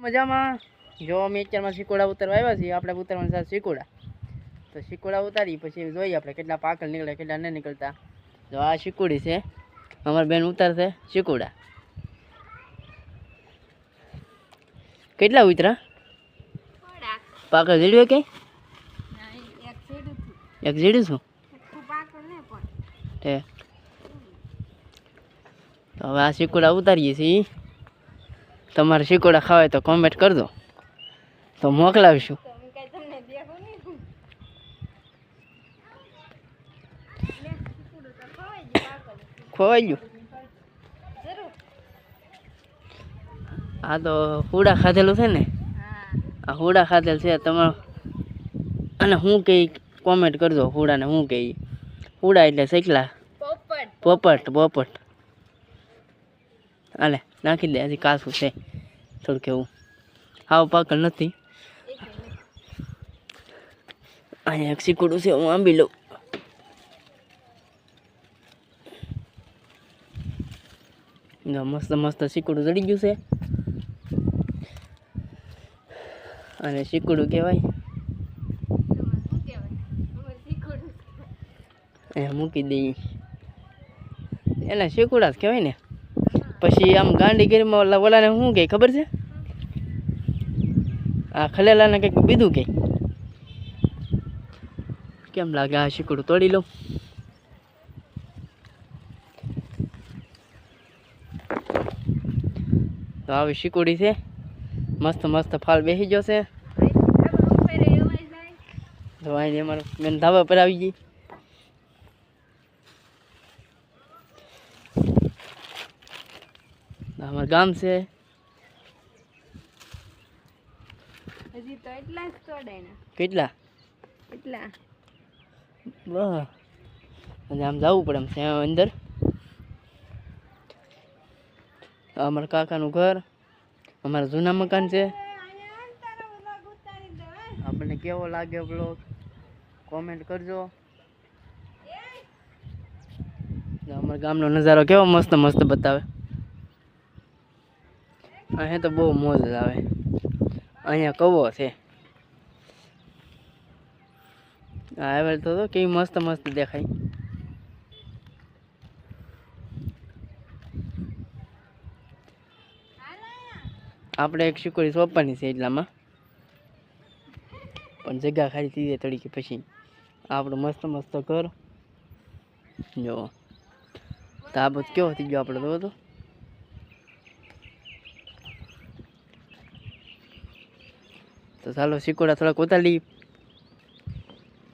મજામાં. જો અમે અત્યારમાં શીકોડા ઉતરવા આવ્યા છીએ, આપણે ઉતરવાનું છે શીકોડા. તો શીકોડા ઉતારી પછી જોઈએ આપણે કેટલા પાકલ નીકળે, કેટલા નહીં નીકળતા. જો આ શીકોડી છે, અમારી બેન ઉતારશે શીકોડા. કેટલા ઉતરા? પાકલ જીડ્યો કે એક જીડ્યું છું? તે તો હવે આ શીકોડા ઉતારીએ છીએ. તમારે શીકોડા ખાવાય તો કોમેન્ટ કરજો. તો મોકલાવીશું. ખોવાઈ ગયું. આ તો હુડા ખાધેલું છે ને? આ હુડા ખાધેલ છે તમારે. અને હું કહી કોમેન્ટ કરજો હુડાને હું કહી હુડા એટલે શેકલા? પોપટ પોપટ. હાલે. નાખી દે, હજી કાસું છે. થોડુંક એવું. હાવ પાકલ નથી. અહીંયા એક સિકુડું છે, હું આંબી લઉં. મસ્ત મસ્ત સિકુડું ચડી ગયું છે. અને સીકુડું કહેવાય. અહીંયા મૂકી દઈએ. એના શેકુડા જ કહેવાય ને. પછી આમ ગાંડીગીરીમાં ઓલા ઓલાને શું કહે ખબર છે? આ ખલેલાને કંઈક બીજું કહે કેમ લાગે આ શીકડું તોડી લઉં તો આવી શીકુડી છે. મસ્ત મસ્ત ફાલ બેસી ગયો છે. તો અહીં અમારે બેન ધાબા પર આવી ગઈ. અમારું ગામ છે. હજી તો એટલા જ તોડાય ને કેટલા? એટલા. બસ અને આમ જવું પડે એમ છે અંદર. અમારા કાકાનું ઘર અમારા જૂના મકાન છે. આપણને કેવો લાગ્યો બ્લોગ કોમેન્ટ કરજો. અમારા ગામનો નજારો કેવો મસ્ત મસ્ત બતાવે. અહીંયા તો બહુ મોજ આવે. અહીંયા કવો છે? હવે તો કેવી મસ્ત મસ્ત દેખાય. આપણે એક શુકરી સોંપવાની છે એટલામાં. પણ જગ્યા ખાલી થઈ જાય તરીકે પછી. આપણું મસ્ત મસ્ત ઘર. જો. તાબત કેવો થઈ ગયો આપણે તો તો તો ચાલો શીકોડા થોડાક ઉતારી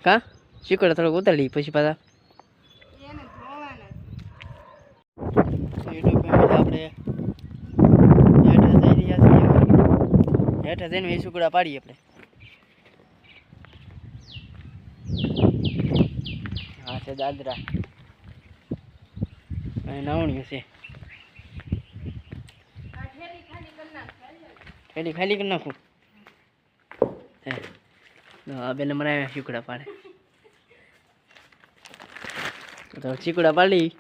કા? શીકોડા થોડાક ઉતારી પછી પાછા. એને ધોવાના યુટ્યુબ ફેમિલી આપણે હેઠા જઈ રહ્યા જઈને એ સુકડા પાડીએ આપણે. હા છે દાદરા. અને નાવણીઓ છે. ઠેલી ખાલી કરી નાખ પેલી ખાલી કરી નાખું હે તો આ બેને મરાવ્યા શીકડા પાડે. તો ચીકડા પાડી.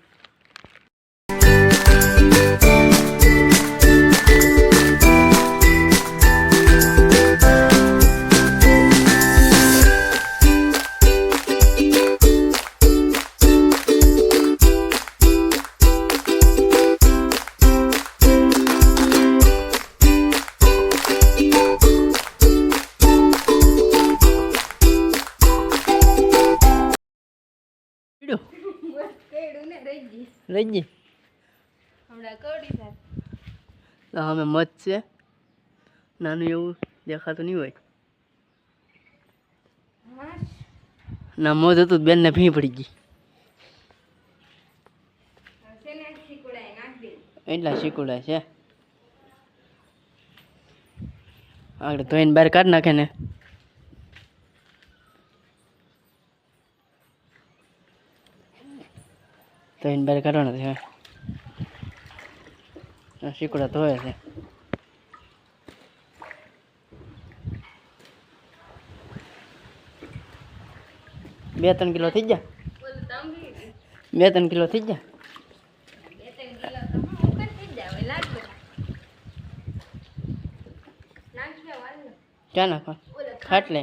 તો અમે મત છે. નાનું એવું દેખાતું નહીં હોય. ના મોજ હતું બેનને ભી પડી ગઈ. એટલા શીકુડા છે. આગળ ધોઈને બહાર કાઢી નાખે ને. ધોઈને બહાર કાઢવાના છે આ ધોયા છે. બે ત્રણ કિલો થઈ ગયા? બે ત્રણ કિલો થઈ ગયા? ક્યાં નાખવા? કિલો તો હું ઉપર થઈ જાય હવે લાગતું નાખી દે વાલ ક્યાં નાખવા ઓલે ખાટલે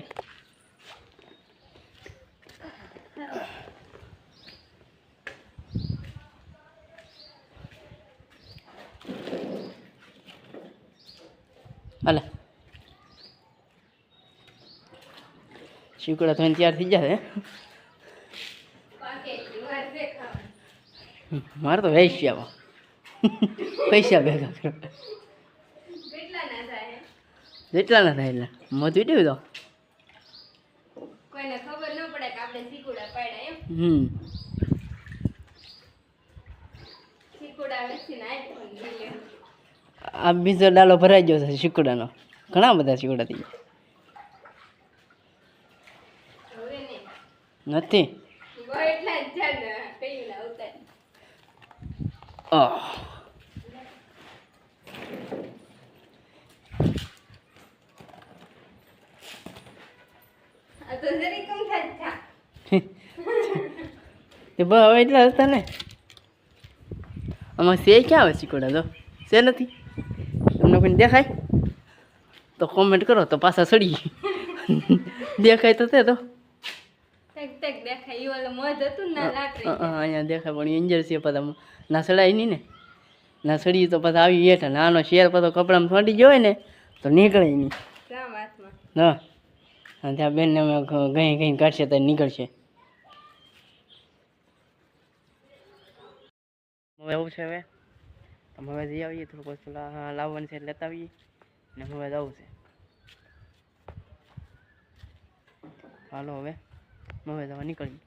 હાલે. શીકડા થઈને તૈયાર થઈ દેખાવા મારે તો વેશ્યામાં પૈસા ભેગા કરો થાય જેટલા ના થાય એટલા. મત વીટ્યું તો? કોઈને ખબર ન પડે કે આપણે શીકુડા પાડ્યા એમ. હમ. શીકુડા વેચીને આઈફોન લઈએ આ બીજો ડાલો ભરાઈ ગયો છે શીકડાનો. ઘણા બધા શીકડા થઈ ગયા. નથી? હવે એટલા હતા ને? આમાં સે ક્યાં આવે શીકડા તો? સે નથી? તમને દેખાય? તો કોમેન્ટ કરો તો પાછા સડી દેખાય તો તે તો. અહીંયા દેખાય પણ ઇન્જર છે પાછા. ના સડાય નહીં ને. ના સડી તો પાછા આવી હેઠા. નાનો શેર પાછો કપડામાં ફાટી ગયો હોય ને તો નીકળે નહીં. હા. અને ત્યાં બેનને અમે ગઈ ગઈ કાઢશે તો નીકળશે. હવે એવું છે હવે. તમે હવે જઈ આવીએ થોડુંક વસ્તુ લાવવાની છે એટલે લેતા આવીએ ને હવે જવું છે. હાલો હવે હવે જવા નીકળીએ.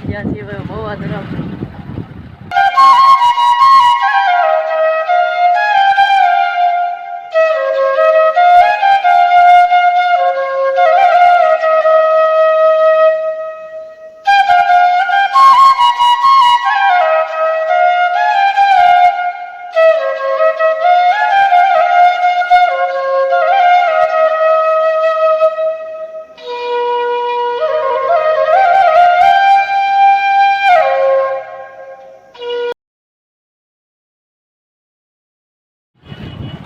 ગયા છીએ બહુ બહુ આ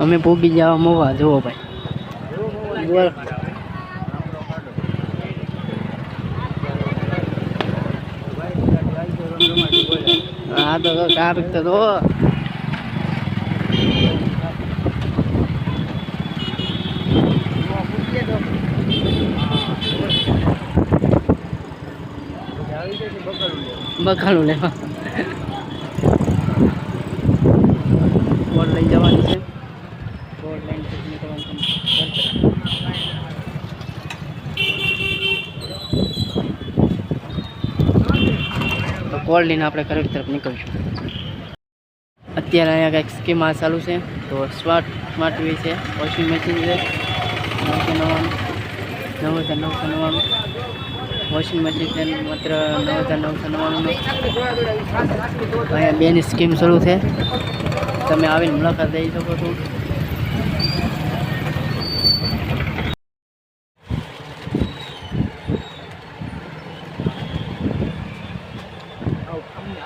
અમે પોગી જવા મોવા જુઓ ભાઈ. બોલ હા તો કારક તો જો બકાલું લેવા બોર્ડ લઈ જવાની છે બોર્ડ લઈને પછી નીકળવાનું છે. તો કોલ લઈને આપણે કરેડ તરફ નીકળશું. અત્યારે અહીંયા કંઈક સ્કીમ આ ચાલુ છે, તો સ્માર્ટ સ્માર્ટ ટીવી છે, વોશિંગ મશીન છે, નવસો નવ્વાણું નવ હજાર નવસો નવ્વાણું, વોશિંગ મશીન છે, માત્ર નવ હજાર નવસો નવ્વાણુંનું. અહીંયા બેની સ્કીમ શરૂ છે. તમે આવીને મુલાકાત લઈ શકો છો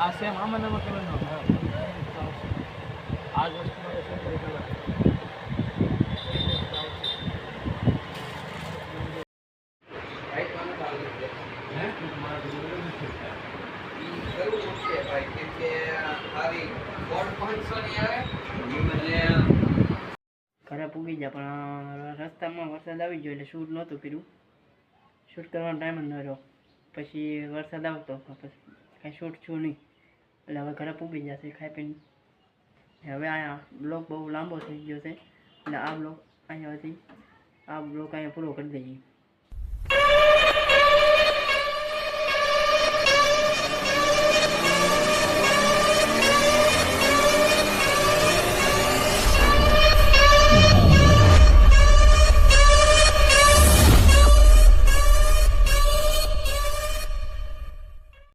આ સેમ આમાં નવા કલરનો આ જ વસ્તુમાં સેમ કલર ઘરે પૂગી ગયા પણ રસ્તામાં વરસાદ આવી ગયો એટલે શૂટ નહોતું કર્યું શૂટ કરવાનો ટાઈમ જ ન રહ્યો. પછી વરસાદ આવતો કાંઈ શૂટ છું નહીં. એટલે હવે ઘરે પૂગી જશે ખાઈ પીને. હવે અહીંયા બ્લોક બહુ લાંબો થઈ ગયો છે. એટલે આ બ્લોક અહીંયાથી આ બ્લોક અહીંયા પૂરો કરી દઈએ.